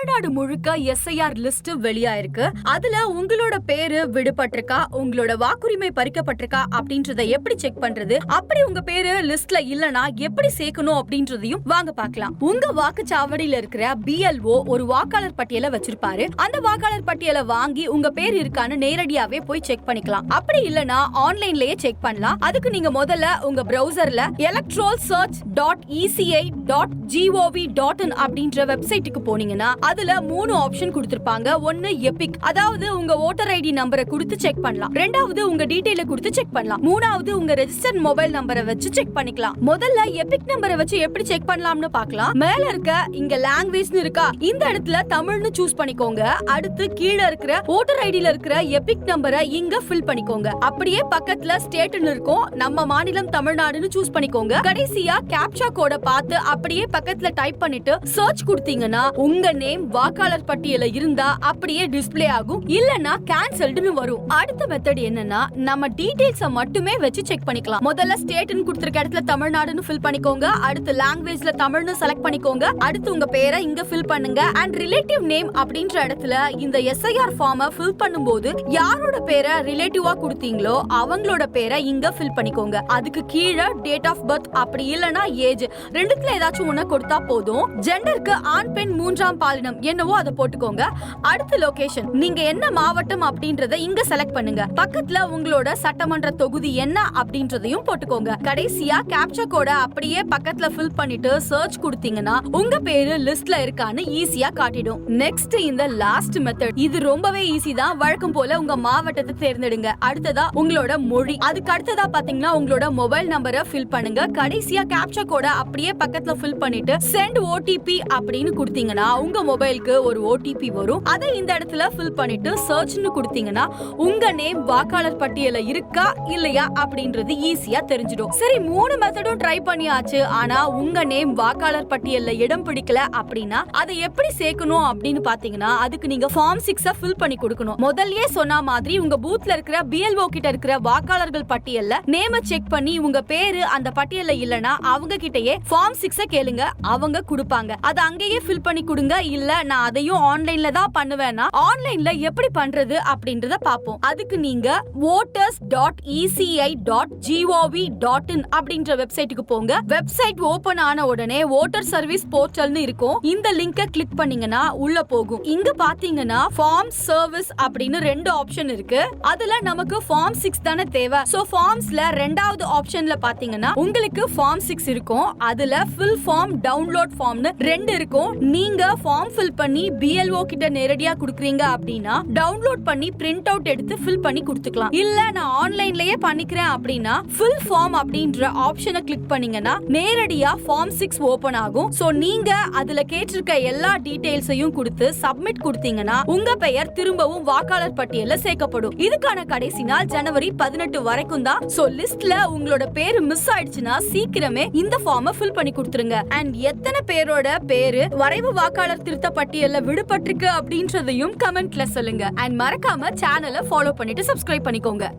தமிழ்நாடு முழுக்க SIR list வெளியாயிருக்கு. அதுல உங்களோட பேரு விடுபட்டிருக்கா? உங்களோட வாக்குரிமை பறிக்கப்பட்டிருக்கா? அப்படின்றத எப்படி செக் பண்றது? அப்படி உங்க பேரு லிஸ்ட்ல இல்லனா எப்படி சேர்க்கணும் அப்படின்றதையும் வாங்க பார்க்கலாம். உங்க வாக்குச்சாவடியில இருக்கிற பிஎல்ஓ ஒரு வாக்காளர் பட்டியலை வச்சிருப்பாரு. அந்த வாக்காளர் பட்டியலை வாங்கி உங்க பேர் இருக்கான்னு நேரடியாவே போய் செக் பண்ணிக்கலாம். அப்படி இல்லனா ஆன்லைன்லயே செக் பண்ணலாம். அதுக்கு நீங்க முதல்ல உங்க பிரவுசர்ல electoral search dot E C I dot G O V dot in அப்படின்ற வெப்சைட்டுக்கு போனீங்கன்னா அதுல மூணு ஆப்ஷன் கொடுத்திருப்பாங்க. ஒன்னு எபிக் அதாவது உங்க ஓட்டர் ஐடி நம்பரை கொடுத்து செக் பண்ணலாம். ரெண்டாவது உங்க டீடைல கொடுத்து செக் பண்ணலாம். மூணாவது உங்க ரெஜிஸ்டர் மொபைல் நம்பரை வச்சு செக் பண்ணிக்கலாம். முதல்ல எபிக் நம்பரை வச்சு எப்படி செக் பண்ணலாம்னு பார்க்கலாம். மேல இருக்க இங்க லாங்குவேஜ்னு இருக்கா இந்த இடத்துல தமிழ்னு சூஸ் பண்ணிக்கோங்க. அடுத்து கீழே இருக்கிற ஓட்டர் ஐடில இருக்கிற எபிக் நம்பரை இங்க ஃபில் பண்ணிக்கோங்க. அப்படியே பக்கத்துல ஸ்டேட்னு இருக்கும். நம்ம மாநிலம் தமிழ்நாடுன்னு சூஸ் பண்ணிக்கோங்க. கடைசியா கேப்சா கோட பார்த்து அப்படியே பக்கத்துல டைப் பண்ணிட்டு சர்ச் கொடுத்தீங்கன்னா உங்க நேம் வாக்காளர் பட்டியல இருந்தா அப்படியே டிஸ்ப்ளே ஆகும். இல்லனா கேன்சல்டுன்னு வரும். அடுத்த மெத்தட் என்னன்னா நம்ம டீடைல்ஸ மட்டுமே வச்சு செக் பண்ணிக்கலாம். முதல்ல ஸ்டேட்னு கொடுத்திருக்க இடத்துல தமிழ்நாடுன்னு ஃபில் பண்ணிக்கோங்க. அடுத்து லாங்குவேஜ்ல தமிழ்னு செலக்ட் பண்ணிக்கோங்க. அடுத்து உங்க பேரை இங்க ஃபில் பண்ணுங்க. அண்ட் ரிலேட்டிவ் நேம் அப்படின்ற இடத்துல இந்த எஸ்ஐஆர் ஃபார்மை ஃபில் பண்ணும்போது யாரோட பேரை ரிலேட்டிவா கொடுத்தீங்களோ அவங்களோட பேரை இங்க ஃபில் பண்ணிக்கோங்க. அதுக்கு கீழே டேட் ஆஃப் பர்த் அப்படி இல்லனா ஏஜ் ரெண்டுத்துல ஏதாச்சும் ஒண்ணு கொடுத்தா போதும். ஜெண்டருக்கு ஆண் பெண் மூன்றாம் பாலினம் என்னவோ அதை போட்டுக்கோங்க. அடுத்த லொகேஷன் நீங்க என்ன மாவட்டம் அப்படின்றத இங்க செலக்ட் பண்ணுங்க. பக்கத்துல உங்களோட சட்டமன்ற தொகுதி என்ன அப்படின்றதையும் போட்டுக்கோங்க. கடைசியா கேப்சா கோட அப்படியே பக்கத்துல ஃபில் பண்ணிட்டு சர்ச் கொடுத்தீங்கன்னா உங்க பேரு லிஸ்ட்ல இருக்கான்னு ஈஸியா காட்டிடும். நெக்ஸ்ட் இந்த லாஸ்ட் மெத்தட் இது ரொம்பவே ஈஸி தான். வழக்கம் போல உங்க மாவட்டத்தை தேர்ந்தெடுங்க. அடுத்ததா உங்களோட மொழி. அதுக்கு அடுத்ததா பாத்தீங்கன்னா உங்களோட மொபைல் நம்பரை ஃபில் பண்ணுங்க. கடைசியா கேப்சா கோட அப்படியே பக்கத்துல ஃபில் பண்ணிட்டு சென்ட் ஓடிபி அப்படின்னு கொடுத்தீங்கன்னா உங்க மொபைலுக்கு ஒரு ஓடிபி வரும். அதை இந்த இடத்துல ஃபில் பண்ணிட்டு சர்ச்னு கொடுத்தீங்கன்னா உங்க நேம் வாக்காளர் பட்டியல இருக்கா இல்லையா அப்படின்றது ஈஸியா தெரிஞ்சிடும். சரி மூணு மெத்தடும் ட்ரை பண்ணியாச்சு. ஆனா உங்க நேம் வாக்காளர் பட்டியல்ல இடம் பிடிக்கல அப்படின்னா அதை எப்படி சேர்க்கணும் அப்படின்னு பாத்தீங்கன்னா அதுக்கு நீங்க ஃபார்ம் சிக்ஸ ஃபில் பண்ணி கொடுக்கணும். முதல்லயே சொன்ன மாதிரி உங்க பூத்ல இருக்கிற பிஎல்ஓ கிட்ட இருக்கிற வாக்காளர்கள் பட்டியல்ல நேம செக் பண்ணி உங்க பேரு அந்த பட்டியல்ல இல்லனா அவங்க கிட்டயே ஃபார்ம் சிக்ஸ கேளுங்க. அவங்க கொடுப்பாங்க. அதை அங்கேயே ஃபில் பண்ணி கொடுங்க இல்ல நான் அதையும் ஆன்லைன்ல தான் பண்ணுவேன்னா ஆன்லைன்ல எப்படி பண்றது அப்படின்றத பாப்போம் அதுக்கு நீங்க voters dot E C I dot G O V dot in அப்படின்ற வெப்சைட்டுக்கு போங்க. வெப்சைட் ஓபன் ஆன உடனே ஓட்டர் சர்வீஸ் போர்ட்டல்னு இருக்கும். இந்த லிங்கை கிளிக் பண்ணீங்கன்னா உள்ள போகும். இங்க பாத்தீங்கன்னா ஃபார்ம் சர்வீஸ் அப்படின்னு ரெண்டு ஆப்ஷன் இருக்கு. அதுல நமக்கு ஃபார்ம் சிக்ஸ் தானே தேவை. சோ ஃபார்ம்ஸ்ல ரெண்டாவது ஆப்ஷன்ல பாத்தீங்கன்னா உங்களுக்கு ஃபார்ம் சிக்ஸ் இருக்கும். அதுல ஃபில் ஃபார்ம் டவுன்லோட் ஃபார்ம்னு ரெண்டு இருக்கும். நீங்க ஃபார்ம் ஃபில் பண்ணி பிஎல்ஓ கிட்ட நேரடியா குடுக்குறீங்க அப்படின்னா டவுன்லோட் பண்ணி பிரிண்ட் அவுட் எடுத்து ஃபில் பண்ணி கொடுத்துக்கலாம். இல்ல நான் ஆன்லைன்லயே பண்ணிக்கிறேன் அப்படின்னா ஃபில் ஃபார்ம் அப்படின்ற ஆப்ஷனை கிளிக் பண்ணீங்கன்னா நேரடியா ஃபார்ம் சிக்ஸ் ஓபன் ஆகும். சோ நீங்க அதுல கேட்டிருக்க எல்லா டீடைல்ஸையும் கொடுத்து சப்மிட் கொடுத்தீங்கன்னா உங்க பெயர் திரும்பவும் வாக்காளர் பட்டியல்ல சேர்க்கப்படும். இதுக்கான கடைசி நாள் ஜனவரி பதினெட்டு வரைக்கும் தான். சோ லிஸ்ட்ல உங்களோட பேரு மிஸ் ஆயிடுச்சுன்னா சீக்கிரமே இந்த ஃபார்மை ஃபில் பண்ணி கொடுத்துருங்க. அண்ட் எத்தனை பேரோட பேரு வரைவு வாக்காளர் திருத்த பட்டியல்ல விடுபட்டிருக்கு அப்படின்றதையும் கமெண்ட்ல சொல்லுங்க. அண்ட் மறக்காம சேனலை ஃபாலோ பண்ணிட்டு சப்ஸ்கிரைப் பண்ணிக்கோங்க.